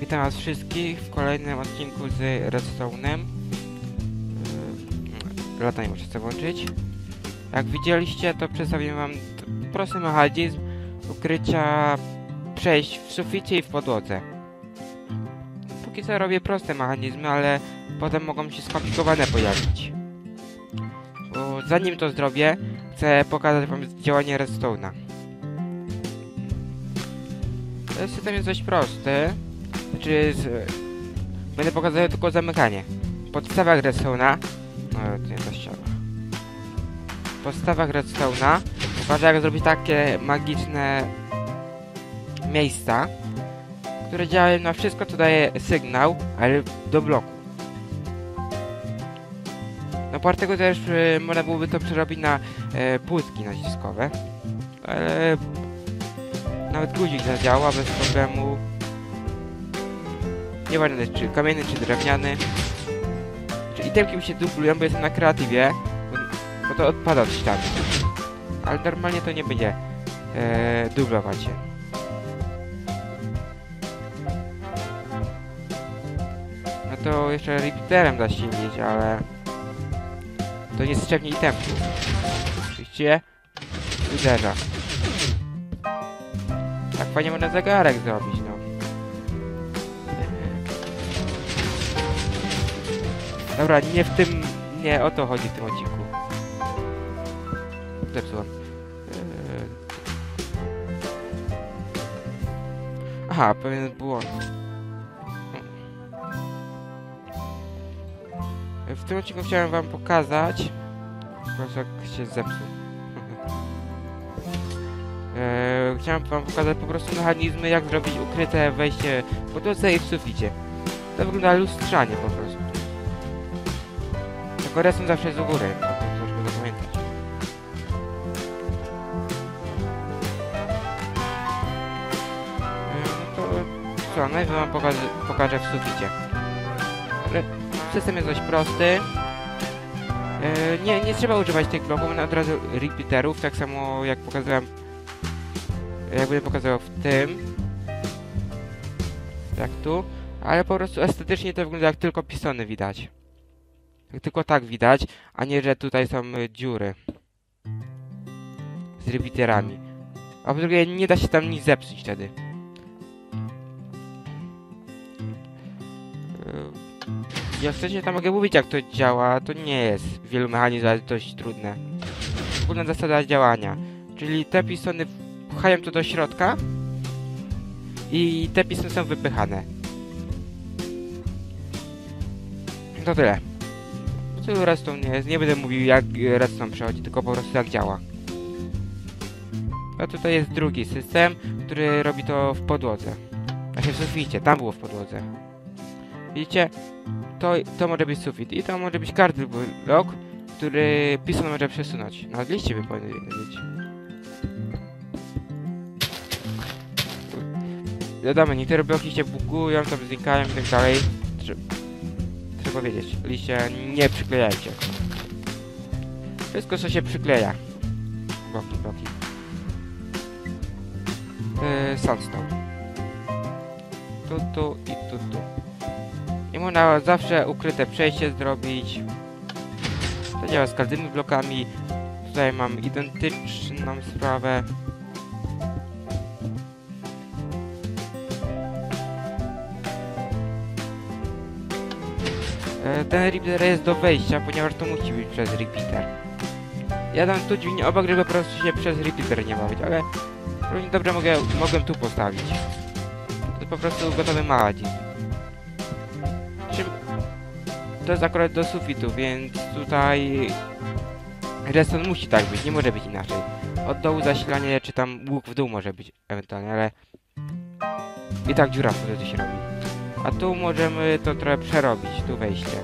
witam was wszystkich w kolejnym odcinku z Redstone'em. Yy, Lata nie muszę sobie włączyć. Jak widzieliście, to przedstawiłem wam prosty mechanizm ukrycia przejść w suficie i w podłodze. Póki co robię proste mechanizmy, ale potem mogą się skomplikowane pojawić. Bo zanim to zrobię, chcę pokazać wam działanie Redstone'a. System jest dość prosty. Znaczy, z... będę pokazywał tylko zamykanie. W podstawach Redstone'a... No, to nie ta ściana. W podstawach Redstone'a pokażę jak zrobić takie magiczne miejsca, które działają na wszystko, co daje sygnał, ale do bloku. No, part tego też y, można byłoby to przerobić na e, płytki naciskowe, ale nawet guzik zadziała bez problemu. Nieważne czy kamienny, czy drewniany. Czy itemki mi się dublują, bo jestem na kreatywie, bo, to odpada od ściany. Ale normalnie to nie będzie e, dublować się. No to jeszcze repeaterem da się mieć, ale to nie strzepnie itemków. Oczywiście uderza. Tak fajnie można zegarek zrobić, no. Dobra, nie w tym... Nie o to chodzi w tym odcinku. Zepsułam. Eee. Aha, pewien błąd. W tym odcinku chciałem wam pokazać... Po prostu jak się zepsuł. Eee, chciałem wam pokazać po prostu mechanizmy, jak zrobić ukryte wejście w podłodze i w suficie. To wygląda lustrzanie po prostu. Tylko resem zawsze jest u góry, no to no co, najpierw wam pokażę, pokażę w suficie. System jest dość prosty. Nie, nie trzeba używać tych bloków, od razu repeaterów, tak samo jak pokazałem jak będę pokazywał w tym. Jak tu. Ale po prostu estetycznie to wygląda jak tylko pistony widać tylko tak widać a nie, że tutaj są y, dziury. Z repeaterami a po drugie nie da się tam nic zepsuć wtedy. Jak chcecie to mogę mówić jak to działa. To nie jest wielu mechanizmów ale dość trudne. Ogólna zasada działania. Czyli te pistony pchają to do środka i te pistony są wypychane. To tyle. Tu redstone nie jest. Nie będę mówił jak redstone przechodzi, tylko po prostu jak działa. A tutaj jest drugi system, który robi to w podłodze. Znaczy w suficie, tam było w podłodze. Widzicie? To, to może być sufit i to może być każdy blok, który piston może przesunąć. Na liście by powinien być. Wiadomo, niektóre bloki się bugują, tam znikają i tak dalej. Trze trzeba wiedzieć, liście nie przyklejajcie. Wszystko co się przykleja. Bloki, bloki. Yy, sandstone. Tu, tu i tu, tu. I można zawsze ukryte przejście zrobić. To działa z każdymi blokami. Tutaj mam identyczną sprawę. Ten repeater jest do wejścia, ponieważ to musi być przez repeater. Ja dam tu dźwignię obok, żeby po prostu się przez repeater nie bawić, ale równie dobrze mogę, mogę tu postawić. To po prostu gotowy maładzi. Czym... To jest akurat do sufitu, więc tutaj redstone musi tak być, nie może być inaczej. Od dołu zasilanie, czy tam łuk w dół może być ewentualnie, ale i tak dziura wtedy się robi. A tu możemy to trochę przerobić, tu wejście.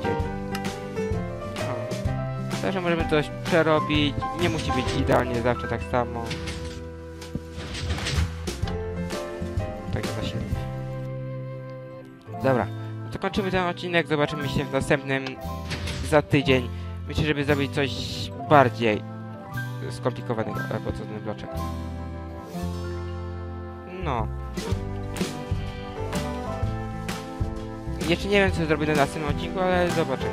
Gdzie? O. Także możemy coś przerobić, nie musi być idealnie zawsze tak samo. Tak się. Dobra, to kończymy ten odcinek, zobaczymy się w następnym za tydzień. Myślę, żeby zrobić coś bardziej skomplikowanego, albo co ten bloczek. No. Jeszcze nie wiem co zrobię na następnym odcinku, ale zobaczymy.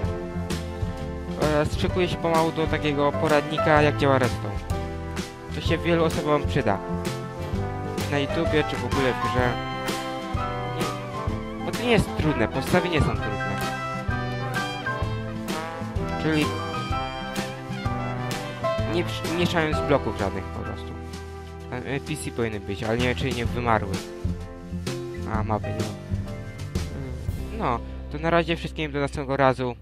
Oraz szykuję się pomału do takiego poradnika jak działa redstone. To się wielu osobom przyda. Na YouTubie czy w ogóle w grze. Bo to nie jest trudne, podstawy nie są trudne. Czyli nie mieszając bloków żadnych po prostu. Tam NPC powinny być, ale nie wiem czy nie wymarły. A, mapy nie ma. No, to na razie wszystkim do następnego razu.